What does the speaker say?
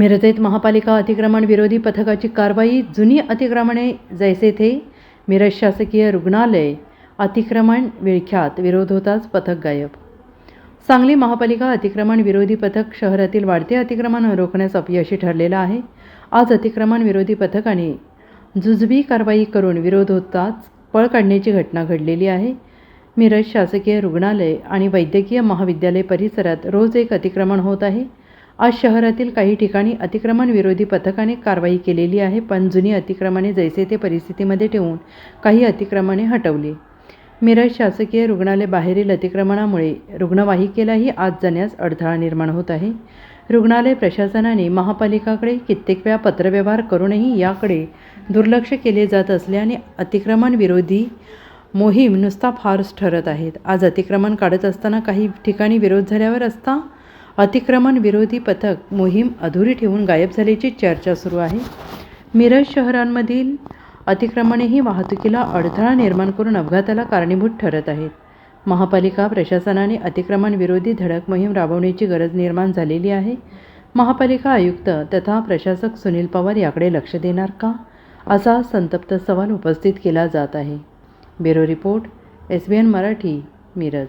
मिरजेत महापालिका अतिक्रमण विरोधी पथकाची कारवाई जुनी अतिक्रमणे जैसे थे मिरज शासकीय रुग्णालय अतिक्रमण विळख्यात विरोध होताच पथक गायब. सांगली महापालिका अतिक्रमण विरोधी पथक शहरातील वाढते अतिक्रमण रोखण्यास अपयशी ठरलेलं आहे. आज अतिक्रमण विरोधी पथकाने जुजबी कारवाई करून विरोध होताच पळ काढण्याची घटना घडलेली आहे. मिरज शासकीय रुग्णालय आणि वैद्यकीय महाविद्यालय परिसरात रोज एक अतिक्रमण होत आहे. आज शहरातील काही ठिकाणी अतिक्रमण विरोधी पथकाने कारवाई केलेली आहे पण जुनी अतिक्रमणे जैसे ते परिस्थितीमध्ये ठेवून काही अतिक्रमणे हटवली. मिरज शासकीय रुग्णालय बाहेरील अतिक्रमणामुळे रुग्णवाहिकेलाही आत जाण्यास अडथळा निर्माण होत आहे. रुग्णालय प्रशासनाने महापालिकाकडे कित्येक वेळा पत्रव्यवहार करूनही याकडे दुर्लक्ष केले जात असल्याने अतिक्रमण विरोधी मोहीम नुसता फारच ठरत आहेत. आज अतिक्रमण काढत असताना काही ठिकाणी विरोध झाल्यावर असता अतिक्रमण विरोधी पथक मोहीम अधुरी ठेवून गायब झाल्याची चर्चा सुरू आहे. मिरज शहरांमधील अतिक्रमणेही वाहतुकीला अडथळा निर्माण करून अपघाताला कारणीभूत ठरत आहेत. महापालिका प्रशासनाने अतिक्रमण विरोधी धडक मोहीम राबवण्याची गरज निर्माण झालेली आहे. महापालिका आयुक्त तथा प्रशासक सुनील पवार याकडे लक्ष देणार का? असा संतप्त सवाल उपस्थित केला जात आहे. Bureau report S B N Marathi Miraj.